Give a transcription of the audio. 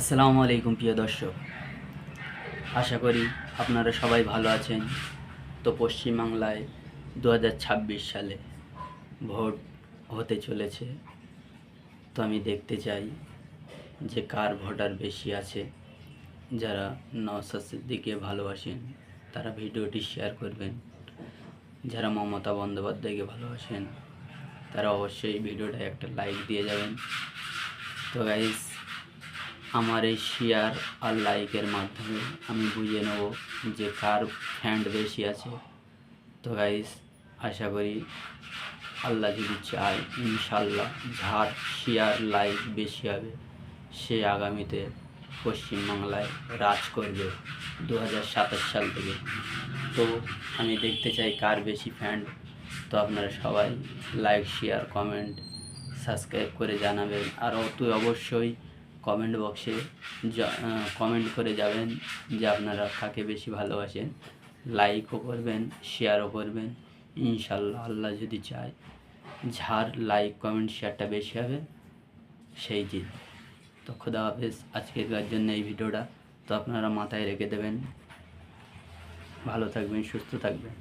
আসসালামু আলাইকুম, প্রিয় দর্শক। আশা করি আপনারা সবাই ভালো আছেন। তো পশ্চিমবাংলায় দু হাজার ছাব্বিশ সালে ভোট হতে চলেছে। তো আমি দেখতে চাই যে কার ভোটার বেশি আছে। যারা নওসাদ দিকে ভালোবাসেন, তারা ভিডিওটি শেয়ার করবেন। যারা মমতা বন্দ্যোপাধ্যায়কে ভালোবাসেন, তারা অবশ্যই ভিডিওটা একটা লাইক দিয়ে যাবেন। তো গাইস আমার এই শেয়ার আর লাইকের মাধ্যমে আমি বুঝে নেব যে কার ফ্যান্ড বেশি আছে। তো গাইস আশা করি আল্লাহ যদি চায় ইনশাল্লাহ যার শেয়ার লাইক বেশি হবে, সে আগামীতে পশ্চিমবাংলায় রাজ করবে দু হাজার সাতাশ সাল থেকে। তো আমি দেখতে চাই কার বেশি ফ্যান্ড তো আপনারা সবাই লাইক শেয়ার কমেন্ট সাবস্ক্রাইব করে জানাবেন। আর অতি অবশ্যই কমেন্ট বক্সে কমেন্ট করে যাবেন যে আপনারা কাকে বেশি ভালোবাসেন। লাইকও করবেন শেয়ারও করবেন, ইনশাল্লাহ আল্লাহ যদি চায়, যার লাইক কমেন্ট শেয়ারটা বেশি হবে, সেই জিত। তো খোদা হাফেজ, আজকের জন্য এই ভিডিওটা? তো আপনারা মাথায় রেখে দেবেন। ভালো থাকবেন, সুস্থ থাকবেন।